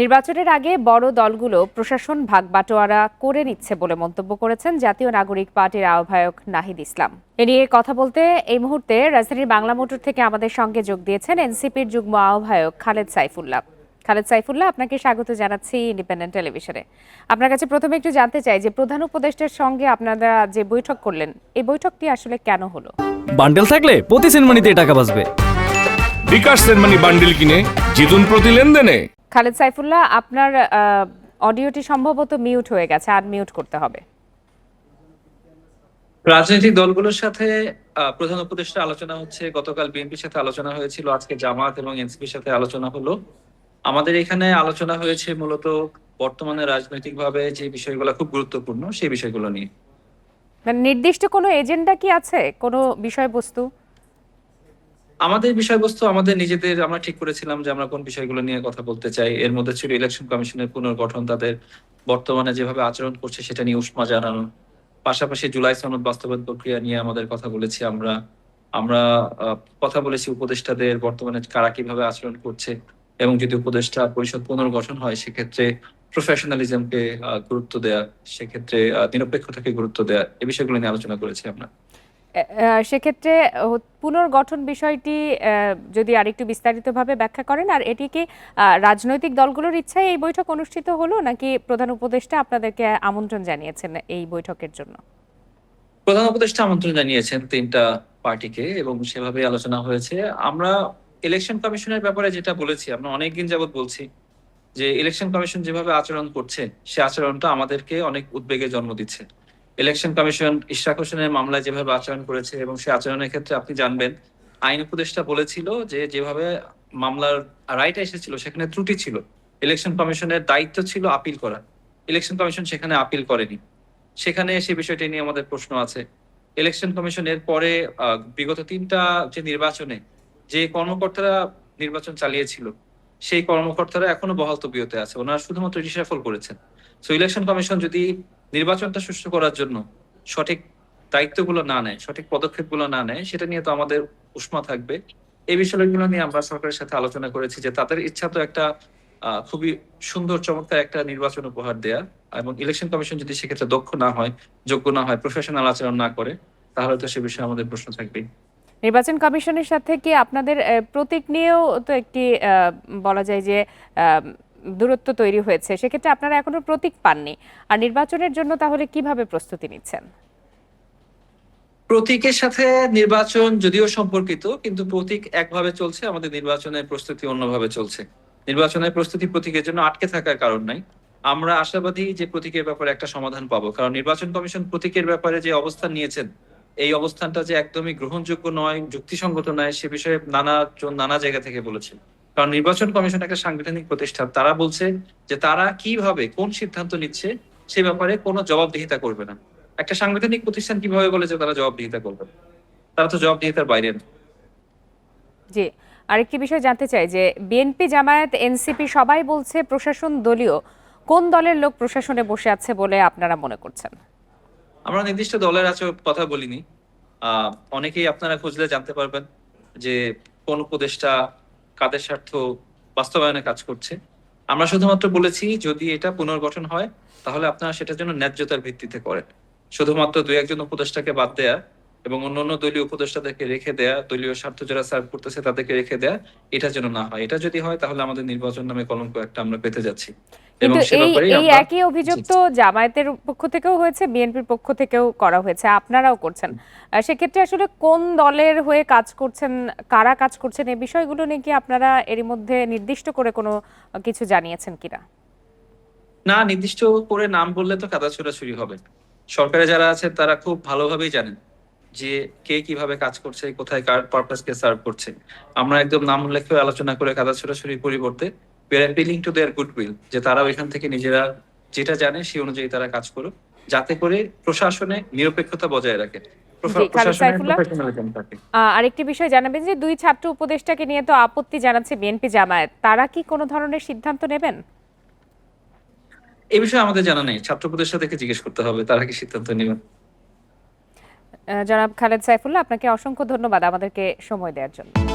নির্বাচনের আগে বড় দলগুলো প্রশাসন ভাগবাটোয়ারা করে নিচ্ছে বলে মন্তব্য করেছেন জাতীয় নাগরিক পার্টির আহ্বায়ক নাহিদ ইসলাম। এ নিয়ে কথা বলতে এই মুহূর্তে রাজধানীর বাংলা মোটর থেকে আমাদের সঙ্গে যোগ দিয়েছেন এনসিপির যুগ্ম আহ্বায়ক খালেদ সাইফুল্লাহ। খালেদ সাইফুল্লাহ আপনাকে স্বাগত জানাচ্ছি ইন্ডিপেন্ডেন্ট টেলিভিশনে। আপনার কাছে প্রথমে একটু জানতে চাই যে প্রধান উপদেষ্টার সঙ্গে আপনারা যে বৈঠক করলেন এই বৈঠকটি আসলে কেন হলো? বান্ডেল থাকলে প্রতি সেনমানিতে টাকা বাঁচবে। বিকাশ সেনমানি বান্ডিল কিনে জিতুন প্রতি লেনদেনে। খালেদ সাইফুল্লাহ আপনার অডিওটি সম্ভবত মিউট হয়ে গেছে আর মিউট করতে হবে। রাজনৈতিক দলগুলোর সাথে প্রধান উপদেষ্টা আলোচনা হচ্ছে গতকাল বিএনপির সাথে আলোচনা হয়েছিল আজকে জামাত এবং এনসিপির সাথে আলোচনা হলো। আমাদের এখানে আলোচনা হয়েছে মূলত বর্তমানে রাজনৈতিকভাবে যে বিষয়গুলো খুব গুরুত্বপূর্ণ সেই বিষয়গুলো নিয়ে। মানে নির্দিষ্ট কোনো এজেন্ডা কি আছে? কোনো বিষয়বস্তু? আমাদের বিষয়বস্তু, আমাদের নিজেদের, আমরা ঠিক করেছিলাম যে আমরা কোন বিষয়গুলো নিয়ে কথা বলতে চাই। এর মধ্যে ছিল ইলেকশন কমিশনের পুনর্গঠন, তাদের বর্তমানে যেভাবে আচরণ করছে সেটা নিয়ে উষ্মা জানানো। পাশাপাশি জুলাই সনদ বাস্তবায়ন প্রক্রিয়া নিয়ে আমাদের কথা বলেছি আমরা। আমরা কথা বলেছি উপদেষ্টাদের বর্তমানে কারা কীভাবে আচরণ করছে। এবং যদি উপদেষ্টা পরিষদ পুনর্গঠন হয়, সেক্ষেত্রে প্রফেশনালিজমকে গুরুত্ব দেয়া, সেক্ষেত্রে নিরপেক্ষতাকে গুরুত্ব দেয়া এই বিষয়গুলো নিয়ে আলোচনা করেছি আমরা। সেক্ষেত্রে পুনর্গঠন বিষয়টি যদি আরেকটু বিস্তারিতভাবে ব্যাখ্যা করেন, আর এটি কি রাজনৈতিক দলগুলোর ইচ্ছায় এই বৈঠক অনুষ্ঠিত হলো, নাকি প্রধান উপদেষ্টা আপনাদেরকে আমন্ত্রণ জানিয়েছেন এই বৈঠকের জন্য? প্রধান উপদেষ্টা আমন্ত্রণ জানিয়েছেন তিনটা পার্টিকে, এবং সেভাবে আলোচনা হয়েছে। আমরা ইলেকশন কমিশনের ব্যাপারে যেটা বলেছি, আমরা অনেকদিন যাবৎ বলছি যে ইলেকশন কমিশন যেভাবে আচরণ করছে, সে আচরণটা আমাদেরকে অনেক উদ্বেগে জন্ম দিচ্ছে। ইলেকশন কমিশন ইশরাক হোসেনের মামলায় যেভাবে আচরণ করেছে এবং সে আচরণের ক্ষেত্রে আপনি জানবেন আইন উপদেষ্টা বলেছিল যে যেভাবে মামলার রাইট এসেছিল সেখানে ত্রুটি ছিল। ইলেকশন কমিশনের দায়িত্ব ছিল আপিল করা। ইলেকশন কমিশন সেখানে আপিল করেনি। সেখানে সে বিষয়টি নিয়ে আমাদের প্রশ্ন আছে। ইলেকশন কমিশনের পরে আহ, বিগত তিনটা যে নির্বাচনে যে কর্মকর্তারা নির্বাচন চালিয়েছিল সেই কর্মকর্তারা এখনও বহাল তবিয়তে আছে। ওনারা শুধুমাত্র রিসাফল করেছেন। সো ইলেকশন কমিশন যদি নির্বাচনটা সুষ্ঠু করার জন্য সঠিক দায়িত্বগুলো না নেয়, সঠিক পদক্ষেপগুলো না নেয়, সেটা নিয়ে তো আমাদের উষ্মা থাকবে। এই বিষয়গুলো নিয়ে আমরা সরকারের সাথে আলোচনা করেছি যে তাদের ইচ্ছা তো একটা খুবই সুন্দর, চমৎকার একটা নির্বাচন উপহার দেয়া এবং ইলেকশন কমিশন যদি সেক্ষেত্রে দক্ষ না হয়, যোগ্য না হয় প্রফেশনাল আচরণ না করে, তাহলে তো সে বিষয়ে আমাদের প্রশ্ন থাকবেই। নির্বাচন কমিশনের সাথে কি আপনাদের প্রতীক নিয়েও তো একটি বলা যায় যে দূরত্ব তৈরি হয়েছে, সেক্ষেত্রে আপনারা এখনও প্রতীক পাননি। আর নির্বাচনের জন্য তাহলে কীভাবে প্রস্তুতি নিচ্ছেন? প্রতীকের সাথে নির্বাচন যদিও সম্পর্কিত, কিন্তু প্রতীক একভাবে চলছে, আমাদের নির্বাচনের প্রস্তুতি অন্যভাবে চলছে। নির্বাচনের প্রস্তুতি প্রতীকের জন্য আটকে থাকার কারণ নাই। আমরা আশাবাদী যে প্রতীকের ব্যাপারে একটা সমাধান পাবো, কারণ নির্বাচন কমিশন প্রতীকের ব্যাপারে যে অবস্থান নিয়েছেন, এই অবস্থানটা যে একদমই গ্রহণযোগ্য নয় যুক্তিসঙ্গত নয়, সে বিষয়ে নানা নানা জায়গা থেকে বলেছেন। কারণ নির্বাচন কমিশন একটা সাংবিধানিক প্রতিষ্ঠান তারা বলছে যে তারা কীভাবে কোন সিদ্ধান্ত নিচ্ছে সে ব্যাপারে কোনো জবাবদিহিতা করবে না। একটা সাংবিধানিক প্রতিষ্ঠান কীভাবে বলে যে তারা জবাবদিহিতা করবে? তারা তো জবাবদিহিতার বাইরে না। জি আরেকটি বিষয় জানতে চাই যে বিএনপি জামায়াত এনসিপি সবাই বলছে প্রশাসন দলীয় কোন দলের লোক প্রশাসনে বসে আছে বলে আপনারা মনে করছেন? আমরা নির্দিষ্ট দলের আছে কথা বলিনি। অনেকেই আপনারা খুঁজলে জানতে পারবেন যে কোন উপদেষ্টা কাদের স্বার্থ বাস্তবায়নে কাজ করছে। আমরা শুধুমাত্র বলেছি, যদি এটা পুনর্গঠন হয়, তাহলে আপনারা সেটার জন্য ন্যায্যতার ভিত্তিতে করেন। শুধুমাত্র দু একজন উপদেষ্টাকে বাদ দেয়া এবং অন্যান্য দলীয় উপদেষ্টাদেরকে রেখে দেয়া দলীয় স্বার্থ যারা সার্ভ করতেছে তাদেরকে রেখে দেয়া এটা যেন না হয়। এটা যদি হয় তাহলে আমাদের নির্বাচন নামে কলঙ্ক একটা আমরা পেতে যাচ্ছি। কিন্তু এই এই একই অভিযোগ তো জামায়াতের পক্ষ থেকেও হয়েছে বিএনপির পক্ষ থেকেও করা হয়েছে আপনারাও করছেন। সেক্ষেত্রে আসলে কোন দলের হয়ে কাজ করছেন কারা কাজ করছেন এই বিষয়গুলো নিয়ে কি আপনারা এরই মধ্যে নির্দিষ্ট করে কোনো কিছু জানিয়েছেন কিনা? না নির্দিষ্ট করে নাম বললে তো কাদা ছোড়াছুরি হবে। সরকারে যারা আছে তারা খুব ভালোভাবেই জানেন। যে কে কীভাবে কাজ করছে কোথায় কার পারপাস কে সার্ভ করছে। আমরা একদম নাম উল্লেখ করে আলোচনা করে কাদা ছোড়াছুরির পরিবর্তে we are appealing to their good will যে তারাও এখান থেকে নিজেরা যেটা জানে সেই অনুযায়ী তারা কাজ করুক যাতে করে প্রশাসনে নিরপেক্ষতা বজায় রাখে। থাকে আরেকটি বিষয় জানাবেন যে দুই ছাত্র উপদেষ্টাকে নিয়ে তো আপত্তি জানাচ্ছে বিএনপি জামায়াত। তারা কি কোনো ধরনের সিদ্ধান্ত নেবেন? এই বিষয়ে আমাদের জানা নেই। ছাত্র প্রতিষ্ঠা জিজ্ঞেস করতে হবে তারা কি সিদ্ধান্ত নেবেন? জনাব খালেদ সাইফুল্লাহ আপনাকে অসংখ্য ধন্যবাদ আমাদেরকে সময় দেওয়ার জন্য।